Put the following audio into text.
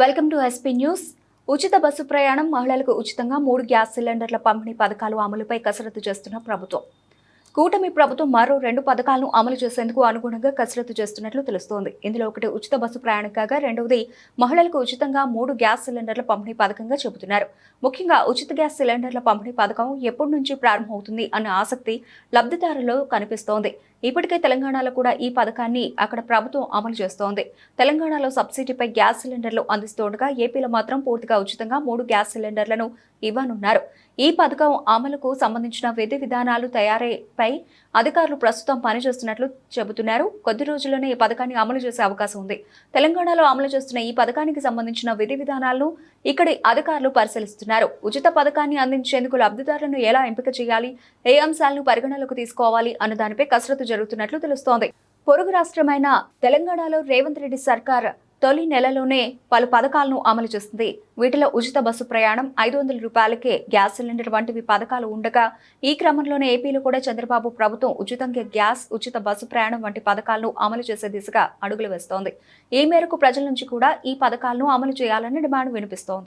Welcome to SP news. ఉచిత bus ప్రయాణం మహిళలకు ఉచితంగా మూడు గ్యాస్ సిలిండర్ల పంపిణీ పథకాలు అమలుపై కసరత్తు చేస్తున్న ప్రభుత్వం. కూటమి ప్రభుత్వం మరో రెండు పథకాలను అమలు చేసేందుకు అనుగుణంగా కసరత్తు చేస్తున్నట్లు తెలుస్తోంది. ఇందులో ఒకటి ఉచిత బస్సు ప్రయాణం కాగా రెండవది మహిళలకు ఉచితంగా మూడు గ్యాస్ సిలిండర్ల పంపిణీ పథకంగా చెబుతున్నారు. ముఖ్యంగా ఉచిత గ్యాస్ సిలిండర్ల పంపిణీ పథకం ఎప్పటి నుంచి ప్రారంభమవుతుంది అన్న ఆసక్తి లబ్ధిదారుల్లో కనిపిస్తోంది. ఇప్పటికే తెలంగాణలో కూడా ఈ పథకాన్ని అక్కడ ప్రభుత్వం అమలు చేస్తోంది. తెలంగాణలో సబ్సిడీపై గ్యాస్ సిలిండర్లు అందిస్తుండగా ఏపీలో మాత్రం పూర్తిగా ఉచితంగా మూడు గ్యాస్ సిలిండర్లను ఇవ్వనున్నారు. ఈ పథకం అమలుకు సంబంధించిన విధి విధానాలు తయారీపై అధికారులు ప్రస్తుతం పనిచేస్తున్నట్లు చెబుతున్నారు. కొద్ది రోజుల్లోనే ఈ పథకాన్ని అమలు చేసే అవకాశం ఉంది. తెలంగాణలో అమలు చేస్తున్న ఈ పథకానికి సంబంధించిన విధి విధానాలను ఇక్కడి అధికారులు పరిశీలిస్తున్నారు. ఉచిత పథకాన్ని అందించేందుకు లబ్ధిదారులను ఎలా ఎంపిక చేయాలి ఏ అంశాలను పరిగణలోకి తీసుకోవాలి అన్న దానిపై కసరత్తు జరుగుతున్నట్లు తెలుస్తోంది. పొరుగు రాష్ట్రమైన తెలంగాణలో రేవంత్ రెడ్డి సర్కార్ తొలి నెలలోనే పలు పథకాలను అమలు చేస్తుంది. వీటిలో ఉచిత బస్సు ప్రయాణం ఐదు వందల రూపాయలకే గ్యాస్ సిలిండర్ వంటివి పథకాలు ఉండగా ఈ క్రమంలోనే ఏపీలో కూడా చంద్రబాబు ప్రభుత్వం ఉచితంగా గ్యాస్ ఉచిత బస్సు ప్రయాణం వంటి పథకాలను అమలు చేసే దిశగా అడుగులు వేస్తోంది. ఈ మేరకు ప్రజల నుంచి కూడా ఈ పథకాలను అమలు చేయాలని డిమాండ్ వినిపిస్తోంది.